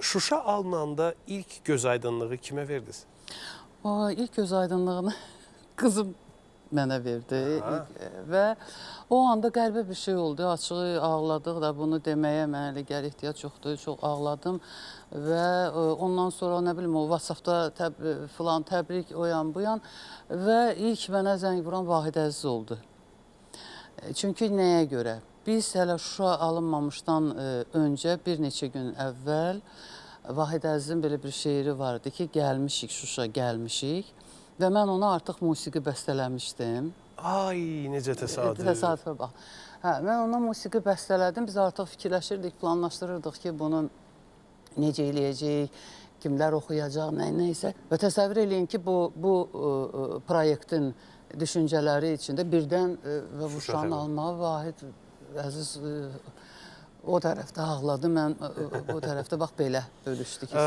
Şuşa alınanda ilk göz aydınlığı kime verdiniz? O ilk göz aydınlığını qızım mənə verdi Aha. İlk- və o anda qəribə bir şey oldu. Açığı ağladıq da bunu deməyə mənə elə gəlir ehtiyac yoxdur. Çox ağladım və e, ondan sonra nə bilim o WhatsApp-da təb filan təbrik o yan bu yan və ilk mənə zəng vuran Vahid Əziz oldu. E, Çünki nəyə görə? Biz hələ Şuşa alınmamışdan e, öncə bir neçə gün əvvəl Vahid Əzizin belə bir şeiri vardı ki, gəlmişik Şuşa, gəlmişik və mən ona artıq musiqi bəstələmişdim. Ay necə təsadüf. Təsadüfə bax. Hə, mən ona musiqi bəstələdim. Biz artıq fikirləşirdik, planlaşdırırdıq ki, bunu necə eləyəcəyik, kimlər oxuyacaq, nə nəysə. Və təsəvvür eləyin ki, bu bu ə, ə, proyektin düşüncələri içində birdən və bu Şuşa şan təbii. almağı Vahid Əziz ə, o tərəfdə ağladı, mən ə, bu tərəfdə bax belə bölüşdük.